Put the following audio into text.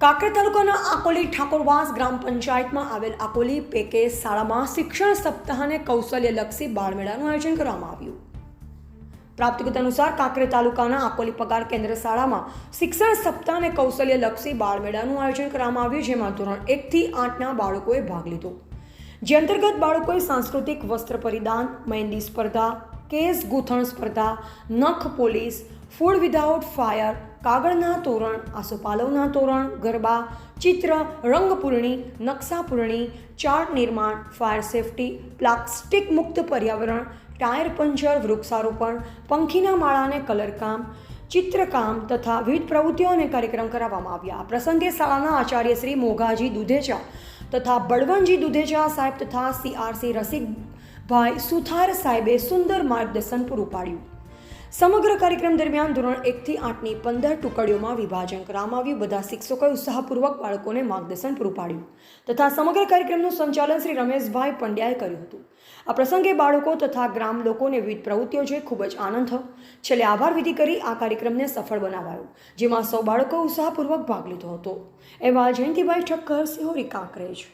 કાંકરેજ તાલુકાના આકોલી ઠાકોરવાસ ગ્રામ પંચાયતમાં આવેલ આકોલી પેકે શાળામાં શિક્ષણ સપ્તાહને કૌશલ્યલક્ષી બાળમેળાનું આયોજન કરવામાં આવ્યું. પ્રાપ્તિગત અનુસાર કાંકરેજ તાલુકાના આકોલી પગાર કેન્દ્ર શાળામાં શિક્ષણ સપ્તાહ અને કૌશલ્યલક્ષી બાળમેળાનું આયોજન કરવામાં આવ્યું, જેમાં ધોરણ એકથી આઠના બાળકોએ ભાગ લીધો. જે અંતર્ગત બાળકોએ સાંસ્કૃતિક વસ્ત્ર પરિધાન, મહેંદી સ્પર્ધા, કેસ ગૂંથણ સ્પર્ધા, નખ પોલીસ, ફૂડ વિધાઉટ ફાયર, કાગળના તોરણ, આસોપાલવના તોરણ, ગરબા, ચિત્ર, રંગપૂર્ણી, નકશાપૂર્ણી, ચાર્ટ નિર્માણ, ફાયર સેફટી, પ્લાસ્ટિક મુક્ત પર્યાવરણ, ટાયર પંચર, વૃક્ષારોપણ, પંખીના માળાને કલરકામ ચિત્રકામ તથા વિવિધ પ્રવૃત્તિઓ અને કાર્યક્રમ કરાવવામાં આવ્યા. આ પ્રસંગે શાળાના આચાર્ય શ્રી મોઘાજી દુધેચા તથા બળવંતજી દુધેચા સાહેબ તથા સીઆરસી રસિકભાઈ સુથાર સાહેબે સુંદર માર્ગદર્શન પૂરું પાડ્યું. સમગ્ર કાર્યક્રમ દરમિયાન ધોરણ એકથી આઠની પંદર ટુકડીઓમાં વિભાજન કરવામાં આવ્યું. બધા શિક્ષકોએ ઉત્સાહપૂર્વક બાળકોને માર્ગદર્શન પૂરું પાડ્યું તથા સમગ્ર કાર્યક્રમનું સંચાલન શ્રી રમેશભાઈ પંડ્યાએ કર્યું હતું. આ પ્રસંગે બાળકો તથા ગ્રામ લોકોને વિવિધ પ્રવૃત્તિઓ જોઈ ખૂબ જ આનંદ થયો. છેલ્લે આભાર વિધિ કરી આ કાર્યક્રમને સફળ બનાવાયો, જેમાં સૌ બાળકો ઉત્સાહપૂર્વક ભાગ લીધો હતો. એવા જયંતિભાઈ ઠક્કર, સિહોરી કાંકરેજ.